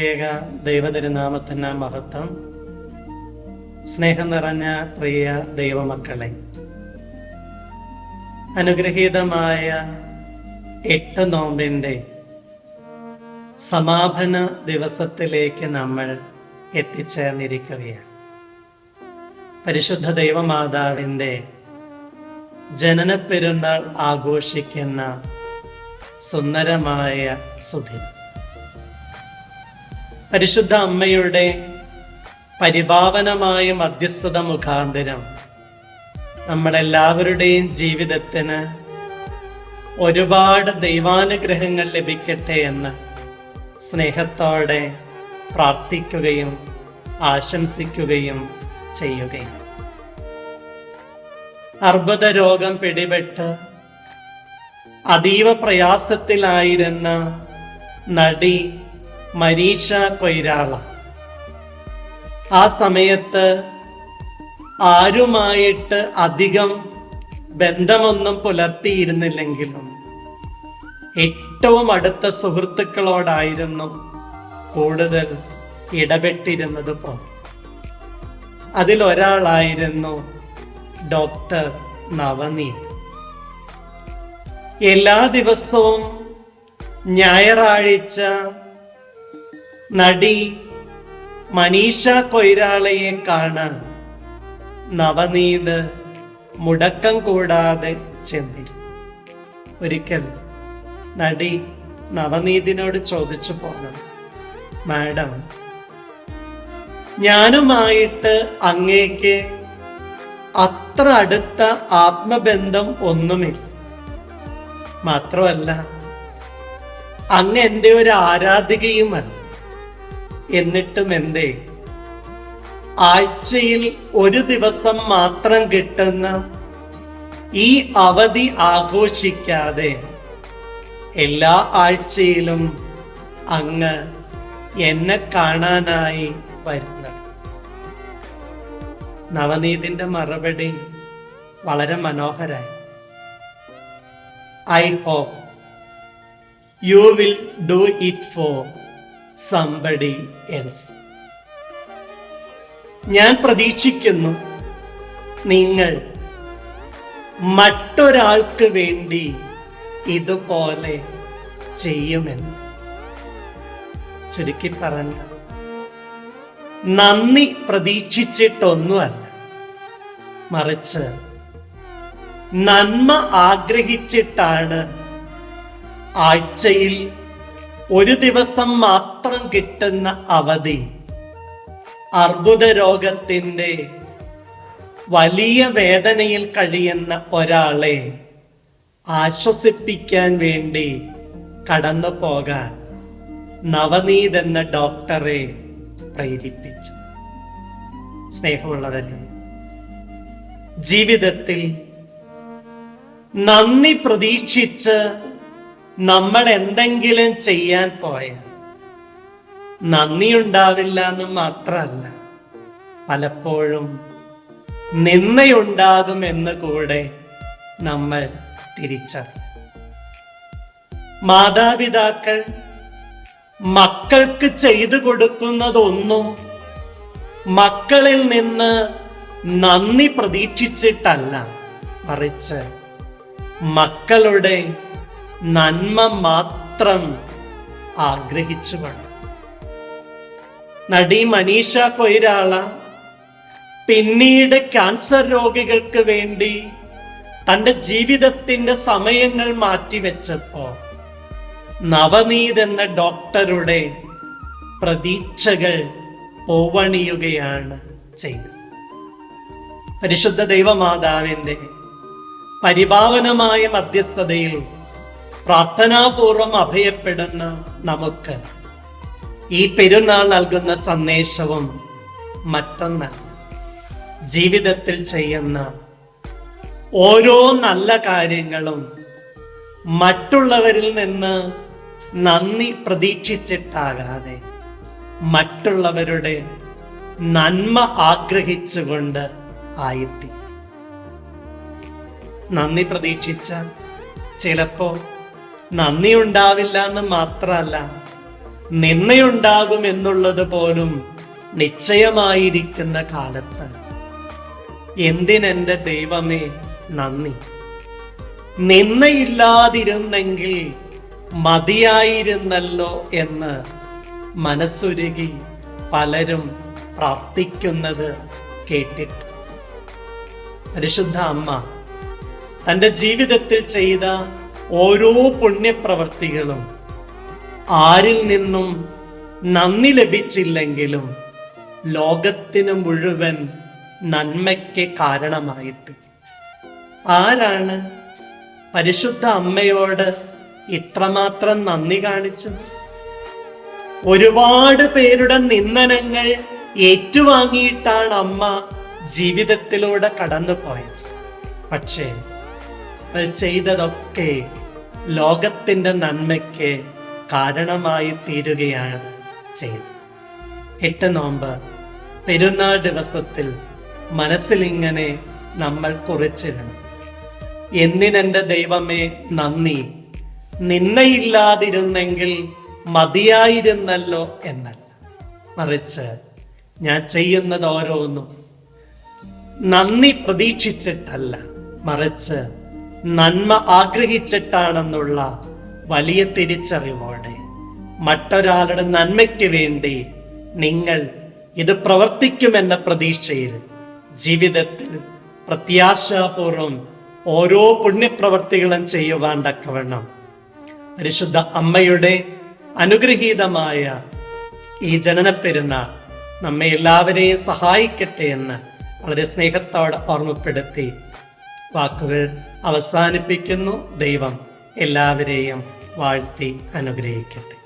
ത്രിയേക ദൈവതിരുനാമത്തിന് മഹത്വം. സ്നേഹം നിറഞ്ഞ പ്രിയ ദൈവമക്കളെ അനുഗ്രഹീതമായ എട്ട് നോമ്പിന്റെ സമാപന ദിവസത്തിലേക്ക് നമ്മൾ എത്തിച്ചേർന്നിരിക്കുകയാണ്. പരിശുദ്ധ ദൈവമാതാവിന്റെ ജനനപ്പെരുന്നാൾ ആഘോഷിക്കുന്ന സുന്ദരമായ സുദിനം. പരിശുദ്ധ അമ്മയുടെ പരിഭാവനമായ മധ്യസ്ഥത മുഖാന്തരം നമ്മളെല്ലാവരുടെയും ജീവിതത്തിന് ഒരുപാട് ദൈവാനുഗ്രഹങ്ങൾ ലഭിക്കട്ടെ എന്ന് സ്നേഹത്തോടെ പ്രാർത്ഥിക്കുകയും ആശംസിക്കുകയും ചെയ്യുകയും. അർബുദ രോഗം പിടിപെട്ട് അതീവ പ്രയാസത്തിലായിരുന്ന നടി മരീഷ കൊയ്രാള. ആ സമയത്ത് ആരുമായിട്ട് അധികം ബന്ധമൊന്നും പുലർത്തിയിരുന്നില്ലെങ്കിലും ഏറ്റവും അടുത്ത സുഹൃത്തുക്കളോടായിരുന്നു കൂടുതൽ ഇടപെട്ടിരുന്നത് പോ. അതിലൊരാളായിരുന്നു ഡോക്ടർ നവനീത് എല്ലാ ദിവസവും ഞായറാഴ്ച നടി മനീഷ കൊയ്രാളയെ കാണാൻ നവനീത് മുടക്കം കൂടാതെ ചെന്നിരുന്നു ഒരിക്കൽ നടി നവനീതിനോട് ചോദിച്ചു പോകണം മാഡം ഞാനുമായിട്ട് അങ്ങേക്ക് അത്ര അടുത്ത ആത്മബന്ധം ഒന്നുമില്ല. മാത്രമല്ല അങ്ങ് എന്റെ ഒരു ആരാധികയുമല്ല. എന്നിട്ടും എന്തേ? ആഴ്ചയിൽ ഒരു ദിവസം മാത്രം കിട്ടുന്ന ഈ അവധി ആഘോഷിക്കാതെ എല്ലാ ആഴ്ചയിലും അങ്ങ് എന്നെ കാണാനായി വരുന്നത്. നവനീതിന്റെ മറുപടി വളരെ മനോഹരായി. I hope you will do it for somebody else ഞാൻ പ്രതീക്ഷിക്കുന്നു നിങ്ങൾ മറ്റൊരാൾക്ക് വേണ്ടി ഇതുപോലെ ചെയ്യുമെന്ന്. ചുരുക്കി പറഞ്ഞ നന്ദി പ്രതീക്ഷിച്ചിട്ടൊന്നുമല്ല. മറിച്ച് നന്മ ആഗ്രഹിച്ചിട്ടാണ് ആഴ്ചയിൽ ഒരു ദിവസം മാത്രം കിട്ടുന്ന അവധി അർബുദ രോഗത്തിന്റെ വലിയ വേദനയിൽ കഴിയുന്ന ഒരാളെ ആശ്വസിപ്പിക്കാൻ വേണ്ടി കടന്നു പോകാൻ നവനീത് എന്ന ഡോക്ടറെ പ്രേരിപ്പിച്ചു. സ്നേഹമുള്ളവരെ ജീവിതത്തിൽ നന്ദി പ്രതീക്ഷിച്ച് നമ്മൾ എന്തെങ്കിലും ചെയ്യാൻ പോയാൽ നന്ദി ഉണ്ടാവില്ല എന്ന് മാത്രമല്ല പലപ്പോഴും നിന്നയുണ്ടാകും എന്ന് കൂടെ നമ്മൾ തിരിച്ചറിയും മാതാപിതാക്കൾ മക്കൾക്ക് ചെയ്തു കൊടുക്കുന്നതൊന്നും മക്കളിൽ നിന്ന് നന്ദി പ്രതീക്ഷിച്ചിട്ടല്ല മറിച്ച് മക്കളുടെ നന്മ മാത്രം ആഗ്രഹിച്ചു വേണം. നടി മനീഷ കൊയ്രാള പിന്നീട് ക്യാൻസർ രോഗികൾക്ക് വേണ്ടി തന്റെ ജീവിതത്തിന്റെ സമയങ്ങൾ മാറ്റിവെച്ചപ്പോ നവനീത് എന്ന ഡോക്ടറുടെ പ്രതീക്ഷകൾ പോവണിയുകയാണ് ചെയ്തത്. പരിശുദ്ധ ദൈവമാതാവിന്റെ പരിഭാവനമായ മധ്യസ്ഥതയിൽ പ്രാർത്ഥനാപൂർവം അഭയപ്പെടുന്ന നമുക്ക് ഈ പെരുന്നാൾ നൽകുന്ന സന്ദേശവും മറ്റൊന്ന് ജീവിതത്തിൽ ചെയ്യുന്ന ഓരോ നല്ല കാര്യങ്ങളും മറ്റുള്ളവരിൽ നിന്ന് നന്ദി പ്രതീക്ഷിച്ചിട്ടാകാതെ മറ്റുള്ളവരുടെ നന്മ ആഗ്രഹിച്ചുകൊണ്ട് ആയിത്തി നന്ദി പ്രതീക്ഷിച്ച ചിലപ്പോൾ നന്ദി ഉണ്ടാവില്ല എന്ന് മാത്രമല്ല നിന്നയുണ്ടാകും എന്നുള്ളത് പോലും നിശ്ചയമായിരിക്കുന്ന കാലത്ത്. എന്തിനെ ദൈവമേ നന്ദി? നിന്നയില്ലാതിരുന്നെങ്കിൽ മതിയായിരുന്നല്ലോ എന്ന് മനസ്സുരുകി പലരും പ്രാർത്ഥിക്കുന്നത് കേട്ടിട്ട്. പരിശുദ്ധ അമ്മ തന്റെ ജീവിതത്തിൽ ചെയ്ത ഓരോ പുണ്യപ്രവർത്തികളും ആരിൽ നിന്നും നന്ദി ലഭിച്ചില്ലെങ്കിലും ലോകത്തിന് മുഴുവൻ നന്മയ്ക്ക് കാരണമായിട്ട്. ആരാണ് പരിശുദ്ധ അമ്മയോട് ഇത്രമാത്രം നന്ദി കാണിച്ചത്? ഒരുപാട് പേരുടെ നിന്ദനങ്ങൾ ഏറ്റുവാങ്ങിയിട്ടാണ് അമ്മ ജീവിതത്തിലൂടെ കടന്നു പോയത് പക്ഷേ അവർ ചെയ്തതൊക്കെ ലോകത്തിന്റെ നന്മയ്ക്ക് കാരണമായി തീരുകയാണ് ചെയ്തത്. എട്ട് നോമ്പ്. പെരുന്നാൾ ദിവസത്തിൽ മനസ്സിലിങ്ങനെ നമ്മൾ കുറിച്ചിടണം. എന്തിനെന്റെ ദൈവമേ നന്ദി. നിന്നയില്ലാതിരുന്നെങ്കിൽ മതിയായിരുന്നല്ലോ എന്നല്ല. മറിച്ച് ഞാൻ ചെയ്യുന്നത് ഓരോന്നും നന്ദി പ്രതീക്ഷിച്ചിട്ടല്ല. മറിച്ച് നന്മ ആഗ്രഹിച്ചിട്ടാണെന്നുള്ള വലിയ തിരിച്ചറിവോടെ മറ്റൊരാളുടെ നന്മയ്ക്ക് വേണ്ടി നിങ്ങൾ ഇത് പ്രവർത്തിക്കുമെന്ന പ്രതീക്ഷയിൽ ജീവിതത്തിൽ പ്രത്യാശാപൂർവം ഓരോ പുണ്യപ്രവർത്തികളും ചെയ്യുവാൻ തക്കവണ്ണം പരിശുദ്ധ അമ്മയുടെ അനുഗ്രഹീതമായ ഈ ജനന പെരുന്നാൾ നമ്മെ എല്ലാവരെയും സഹായിക്കട്ടെ എന്ന് വളരെ സ്നേഹത്തോടെ ഓർമ്മപ്പെടുത്തി വാക്കുകൾ അവസാനിപ്പിക്കുന്നു. ദൈവം എല്ലാവരെയും വാഴ്ത്തി അനുഗ്രഹിക്കട്ടെ.